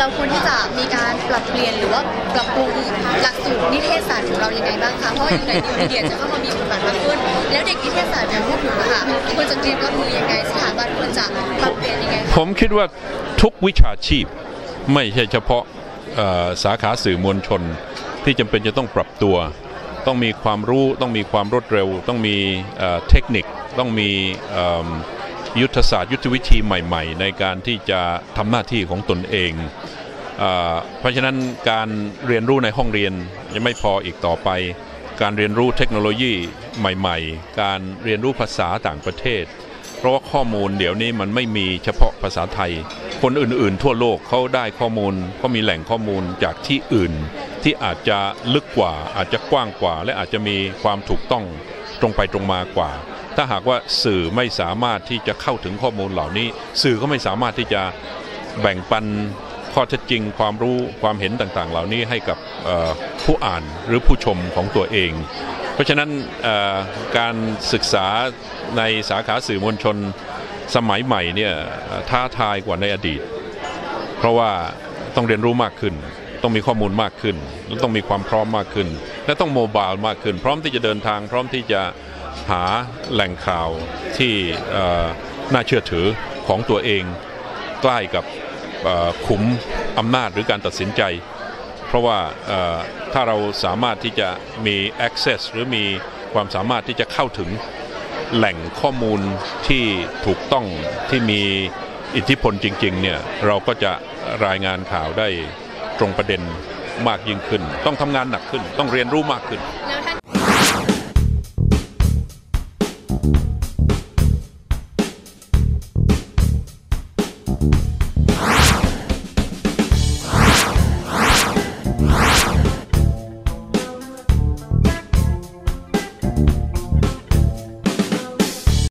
ราควรที่จะมีการปรับเปลี่ยนหรือว่าปรับปรุงหลักสูตรนิเทศศาสตร์ของเรายังไงบ้างคะเพราะว่าอยู่ในนิวมีเดียจะเข้ามามีบทบาทมากขึ้นแล้วเด็กนิเทศศาสตร์อย่างพวกหนูค่ะควรจะเตรียมรับมือยังไงสถาบันควรจะปรับเปลี่ยนยังไงผมคิดว่าทุกวิชาชีพไม่ใช่เฉพาะสาขาสื่อมวลชน ที่จำเป็นจะต้องปรับตัว ต้องมีความรู้ต้องมีความรวดเร็ว ต้องมีเทคนิคต้องมียุทธศาสตร์ยุทธวิธีใหม่ ๆ ในการที่จะทำหน้าที่ของตนเอง เพราะฉะนั้นการเรียนรู้ในห้องเรียนยังไม่พออีกต่อไป การเรียนรู้เทคโนโลยีใหม่ ๆ การเรียนรู้ภาษาต่างประเทศ เพราะว่าข้อมูลเดี๋ยวนี้มันไม่มีเฉพาะภาษาไทย คนอื่นๆ ทั่วโลกเขาได้ข้อมูลเขามีแหล่งข้อมูลจากที่อื่น ที่อาจจะลึกกว่า อาจจะกว้างกว่า และอาจจะมีความถูกต้องตรงไปตรงมากว่า ถ้าหากว่าสื่อไม่สามารถที่จะเข้าถึงข้อมูลเหล่านี้ สื่อก็ไม่สามารถที่จะแบ่งปัน ข้อเท็จจริงความรู้ความเห็นต่างๆ เหล่านี้ให้กับผู้อ่านหรือผู้ชมของตัวเอง เพราะฉะนั้นการศึกษาในสาขาสื่อมวลชนสมัยใหม่เนี่ยท้าทายกว่าในอดีต เพราะว่าต้องเรียนรู้มากขึ้น ต้องมีข้อมูลมากขึ้นและต้องมีความพร้อมมากขึ้น และต้องโมบายมากขึ้น พร้อมที่จะเดินทางพร้อมที่จะหาแหล่งข่าวที่น่าเชื่อถือของตัวเองใกล้กับ ขุมอำนาจหรือการตัดสินใจ เพราะว่าถ้าเราสามารถที่จะมี access หรือมีความสามารถที่จะเข้าถึงแหล่งข้อมูลที่ถูกต้องที่มีอิทธิพลจริงๆเนี่ยเราก็จะรายงานข่าวได้ตรงประเด็นมากยิ่งขึ้น ต้องทำงานหนักขึ้น ต้องเรียนรู้มากขึ้น